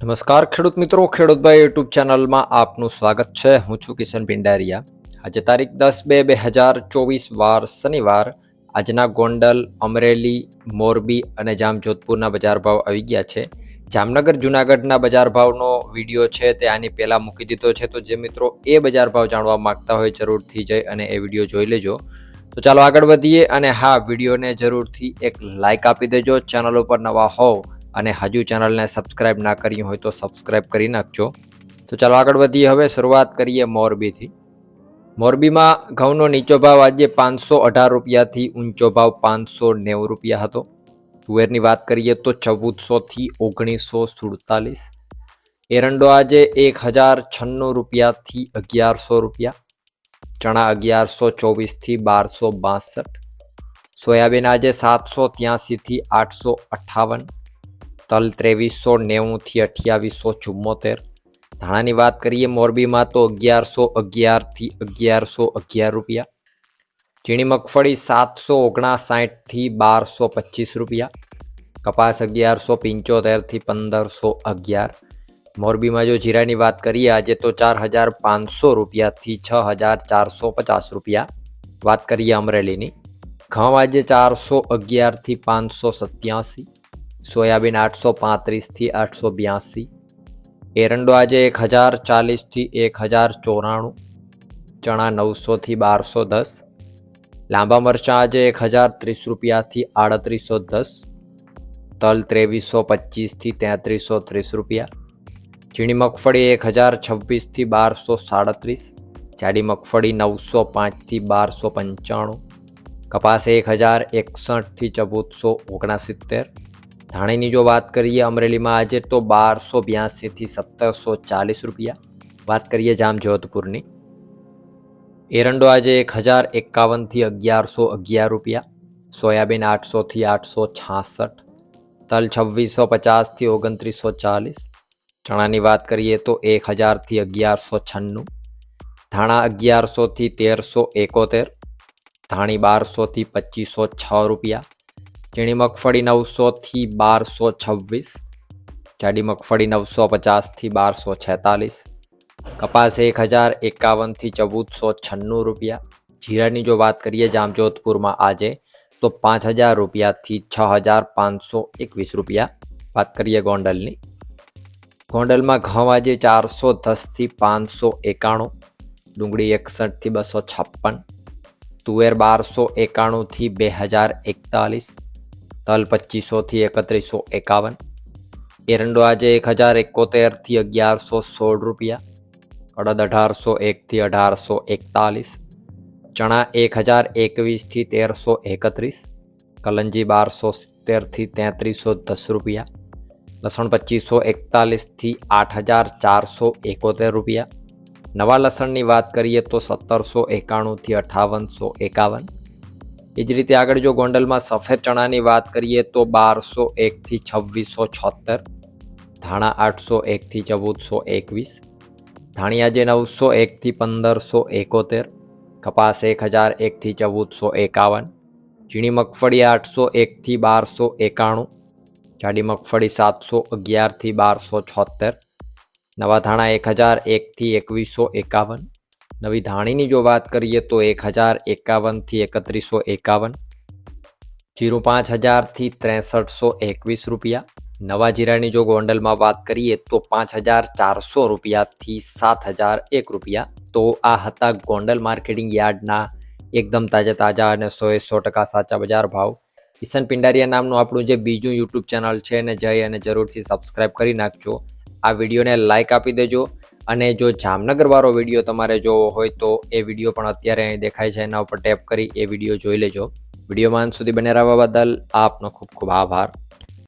નમસ્કાર, ખેડૂત મિત્રો. ખેડૂતભાઈ યુટ્યુબ ચેનલમાં આપનું સ્વાગત છે. હું છું કિશન પિંડારિયા આજે તારીખ દસ બે બે હજાર ચોવીસ વાર શનિવાર. આજના ગોંડલ, અમરેલી, મોરબી અને જામજોધપુરના બજાર ભાવ આવી ગયા છે. જામનગર, જુનાગઢના બજાર ભાવનો વીડિયો છે તે આની પહેલાં મૂકી દીધો છે. તો જે મિત્રો એ બજાર ભાવ જાણવા માંગતા હોય જરૂરથી જઈ અને એ વીડિયો જોઈ લેજો. તો ચાલો આગળ વધીએ અને હા, વિડીયોને જરૂરથી એક લાઇક આપી દેજો. ચેનલ ઉપર નવા હોવ અને હજુ ચેનલને સબસ્ક્રાઇબ ના કરી હોય તો સબસ્ક્રાઇબ કરી નાખજો. તો ચાલો આગળ વધીએ. હવે શરૂઆત કરીએ મોરબીથી. મોરબીમાં ઘઉંનો નીચો ભાવ આજે પાંચસો અઢાર રૂપિયાથી ઊંચો ભાવ પાંચસો નેવું રૂપિયા હતો. તુવેરની વાત કરીએ તો ચૌદસોથી ઓગણીસો સુડતાલીસ. એરંડો આજે એક હજાર છન્નું રૂપિયાથી અગિયારસો રૂપિયા. ચણા અગિયારસો ચોવીસથી બારસો બાસઠ. સોયાબીન આજે સાતસો ત્યાંસીથી આઠસો અઠ્ઠાવન તલ ત્રેવીસો નેવુંથી અઠ્યાવીસો ચુમ્મોતેર ધાણાની વાત કરીએ મોરબીમાં તો અગિયારસો અગિયારથી અગિયારસો અગિયાર રૂપિયા. ઝીણી મગફળી સાતસો ઓગણસાઠથી બારસો પચીસ રૂપિયા. કપાસ અગિયારસો પંચોતેરથી પંદરસો અગિયાર. મોરબીમાં જો જીરાની વાત કરીએ, આજે તો ચાર હજાર પાંચસો રૂપિયાથી છ હજાર ચારસો પચાસ રૂપિયા. વાત કરીએ અમરેલીની. ઘઉં આજે ચારસો અગિયારથી પાંચસો સત્યાસી. સોયાબીન આઠસો પાંત્રીસથી આઠસો બ્યાસી, એરંડો આજે એક હજાર ચાલીસથી એક હજાર ચોરાણું, ચણા નવસોથી બારસો દસ, લાંબા મરચાં આજે એક હજાર ત્રીસ રૂપિયાથી આડત્રીસો દસ, તલ ત્રેવીસો પચીસથી તેત્રીસો ત્રીસ રૂપિયા, ઝીણી મગફળી એક હજાર છવ્વીસથી બારસો સાડત્રીસ, જાડી મગફળી નવસો પાંચથી બારસો પંચાણું, કપાસ એક હજાર એકસઠથી ચૌદસો ઓગણસિત્તેર ધાણીની જો વાત કરીએ, અમરેલીમાં આજે તો બારસો બ્યાસીથી સત્તરસો ચાલીસ રૂપિયા. વાત કરીએ જામજોધપુરની એરંડો આજે એક હજાર એકાવનથી અગિયારસો અગિયાર રૂપિયા. સોયાબીન આઠસોથી આઠસો છાસઠ. તલ છવ્વીસો પચાસથી ઓગણત્રીસો ચાલીસ. ચણાની વાત કરીએ તો એક હજારથી અગિયારસો છન્નું. ધાણા અગિયારસોથી તેરસો એકોતેર. ધાણી બારસોથી પચીસો છ રૂપિયા. ઝીણી મગફળી નવસોથી બારસો છવ્વીસ, જાડી મગફળી નવસો પચાસથી બારસો છેતાલીસ, કપાસ એક હજાર એકાવનથી ચૌદસો છન્નું રૂપિયા. જીરાની જો વાત કરીએ જામજોધપુરમાં આજે, તો પાંચ હજાર રૂપિયાથી છ હજાર પાંચસો એકવીસ રૂપિયા. વાત કરીએ ગોંડલની. ગોંડલમાં ઘઉં આજે ચારસો દસથી પાંચસો એકાણું, ડુંગળી એકસઠથી બસો છપ્પન, તુવેર બારસો એકાણુંથી બે હજાર એકતાલીસ તલ પચીસોથી એકત્રીસો એકાવન. એરંડો આજે એક હજાર એકોતેરથી અગિયારસો સોળ રૂપિયા. અડદ અઢારસો એકથી અઢારસો એકતાલીસ. ચણા એક હજાર એકવીસથી તેરસો એકત્રીસ. કલંજી બારસો સિત્તેરથી તેત્રીસો દસ રૂપિયા. લસણ પચીસો એકતાલીસથી આઠ હજાર ચારસો એકોતેર રૂપિયા. નવા લસણની વાત કરીએ તો સત્તરસો એકાણુંથી અઠાવનસો એકાવન. એ જ રીતે આગળ જો ગોંડલમાં સફેદ ચણાની વાત કરીએ તો બારસો એકથી છવ્વીસો છોતેર ધાણા આઠસો એકથી ચૌદસો એકવીસ, ધાણિયા જે નવસો એકથી પંદરસો એકોતેર, કપાસ એક હજાર એકથી ચૌદસો એકાવન, ઝીણી મગફળી આઠસો એકથી બારસો એકાણું, જાડી મગફળી સાતસો અગિયારથી બારસો છોતેર નવા ધાણા એક હજાર એકથી એકવીસો એકાવન નવી ધાણીની જો વાત કરીએ તો એક હજાર એકાવનથી એકત્રીસો એકાવન, જીરું પાંચ હજારથી ત્રેસઠસો એકવીસ રૂપિયા. નવા જીરાની જો ગોંડલમાં વાત કરીએ તો પાંચ હજાર ચારસો રૂપિયાથી સાત હજાર એક રૂપિયા. તો આ હતા ગોંડલ માર્કેટિંગ યાર્ડના એકદમ તાજા તાજા અને સો એ સો ટકા સાચા બજાર ભાવ. કિશન પિંડારિયા નામનું આપણું જે બીજું યુટ્યુબ ચેનલ છે એને જઈ અને જરૂરથી સબસ્ક્રાઇબ કરી નાખજો. આ વિડીયોને લાઇક આપી દેજો. અને જો જામનગર વાળો વીડિયો તમારે જોવો હોય તો એ વીડિયો પણ અત્યારે અહીં દેખાય છે. એના ઉપર ટેપ કરી એ વીડિયો જોઈ લેજો. વિડીયોમાં સુધી બને રહેવા બદલ આપનો ખૂબ ખૂબ આભાર.